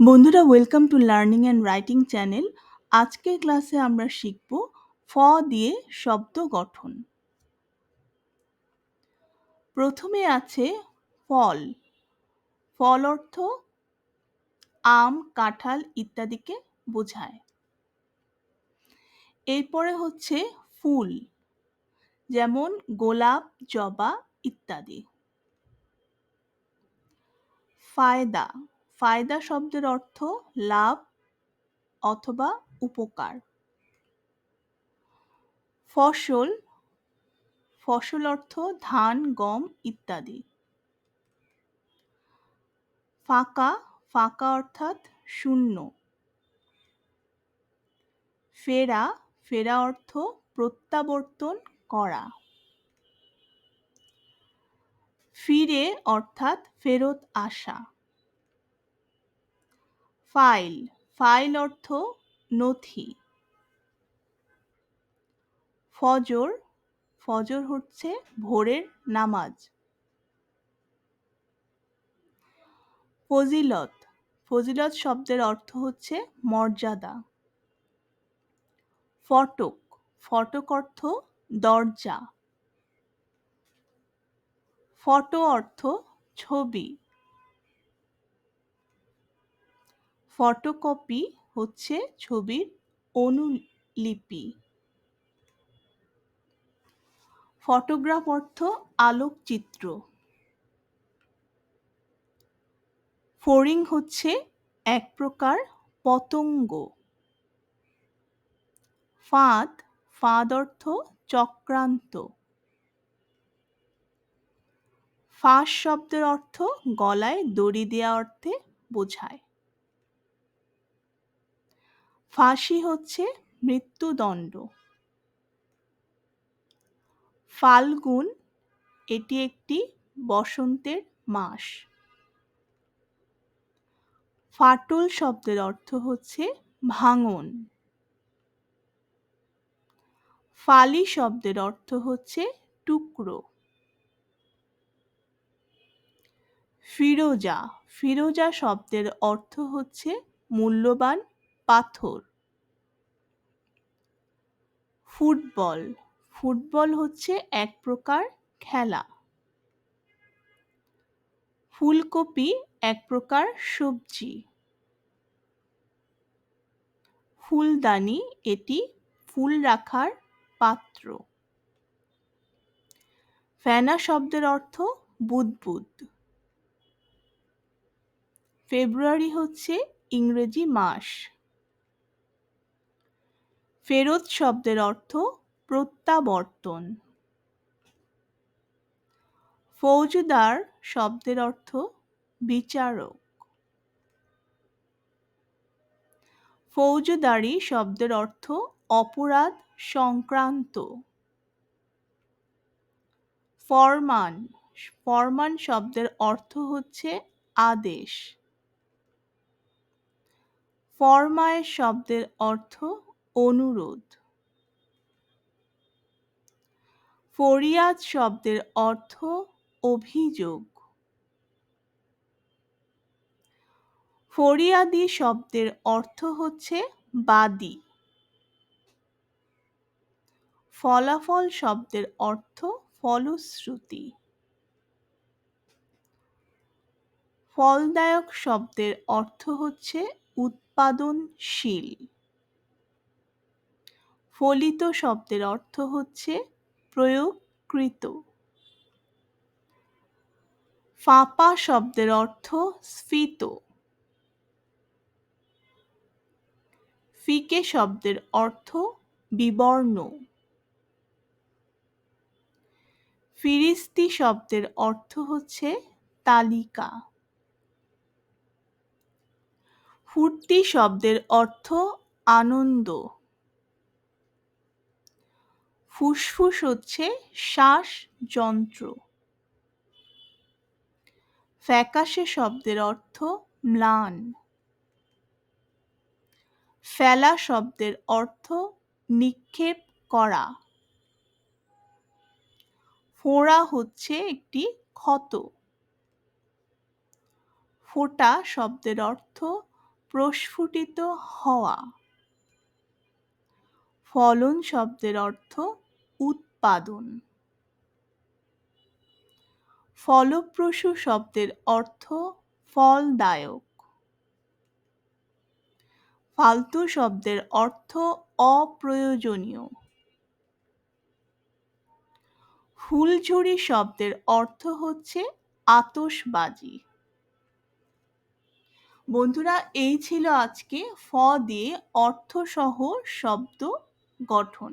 বন্ধুরা welcome to learning and writing channel আজকের ক্লাসে আমরা শিখব ফ দিয়ে শব্দ গঠন। প্রথমে আছে ফল। ফল অর্থ আম, কাঁঠাল ইত্যাদিকে বোঝায়। এরপরে হচ্ছে ফুল, যেমন গোলাপ, জবা ইত্যাদি। ফায়দা। ফায়দা শব্দের অর্থ লাভ অথবা উপকার। ফসল ফসল অর্থ ধান, গম ইত্যাদি। ফাঁকা ফাঁকা অর্থাৎ শূন্য। ফেরা ফেরা অর্থ প্রত্যাবর্তন করা। ফিরে অর্থাৎ ফেরত আসা। ফাইল ফাইল অর্থ নথি। ফজর ফজর হচ্ছে ভোরের নামাজ। ফজিলত ফজিলত শব্দের অর্থ হচ্ছে মর্যাদা। ফটক ফটক অর্থ দরজা। ফটো অর্থ ছবি। ফটোকপি হচ্ছে ছবির অনুলিপি। ফটোগ্রাফ অর্থ আলোকচিত্র। ফোরিং হচ্ছে এক প্রকার পতঙ্গ। ফাঁদ ফাঁদ অর্থ চক্রান্ত। ফাঁস শব্দের অর্থ গলায় দড়ি দেওয়া অর্থে বোঝায়। ফাঁসি হচ্ছে মৃত্যুদণ্ড। ফাল্গুন, এটি একটি বসন্তের মাস। ফাটল শব্দের অর্থ হচ্ছে ভাঙন। ফালি শব্দের অর্থ হচ্ছে টুকরো। ফিরোজা ফিরোজা শব্দের অর্থ হচ্ছে মূল্যবান পাথর। ফুটবল। ফুটবল হচ্ছে এক প্রকার খেলা। ফুলকপি এক প্রকার সবজি। ফুলদানি এটি ফুল রাখার পাত্র। ফেনা শব্দের অর্থ বুদবুদ। ফেব্রুয়ারি হচ্ছে ইংরেজি মাস। ফেরত শব্দের অর্থ প্রত্যাবর্তন। ফৌজদার শব্দের অর্থ বিচারক। ফৌজদারি শব্দের অর্থ অপরাধ সংক্রান্ত। ফরমান ফরমান শব্দের অর্থ হচ্ছে আদেশ। ফরমায়েশ শব্দের অর্থ অনুরোধ। ফরিয়াদ শব্দের অর্থ অভিযোগ। ফরিয়াদি শব্দের অর্থ হচ্ছে বাদী। ফলাফল শব্দের অর্থ ফলশ্রুতি। ফলদায়ক শব্দের অর্থ হচ্ছে উৎপাদনশীল। ফলিত শব্দের অর্থ হচ্ছে প্রয়োগকৃত। ফাঁপা শব্দের অর্থ স্ফীত। ফিকে শব্দের অর্থ বিবর্ণ। ফিরিস্তি শব্দের অর্থ হচ্ছে তালিকা। ফুর্তি শব্দের অর্থ আনন্দ। ফুসফুস হচ্ছে শ্বাস যন্ত্র ফ্যাকাশে শব্দের অর্থ ম্লান। ফেলা শব্দের অর্থ নিক্ষেপ করা। ফোঁড়া হচ্ছে একটি ক্ষত। ফোঁটা শব্দের অর্থ প্রস্ফুটিত হওয়া। ফলন শব্দের অর্থ উৎপাদন। ফলপ্রসূ শব্দের অর্থ ফলদায়ক। ফালতু শব্দের অর্থ অপ্রয়োজনীয়। ফুলঝুরি শব্দের অর্থ হচ্ছে আতসবাজি বন্ধুরা, এই ছিল আজকে ফ দিয়ে অর্থসহ শব্দ গঠন।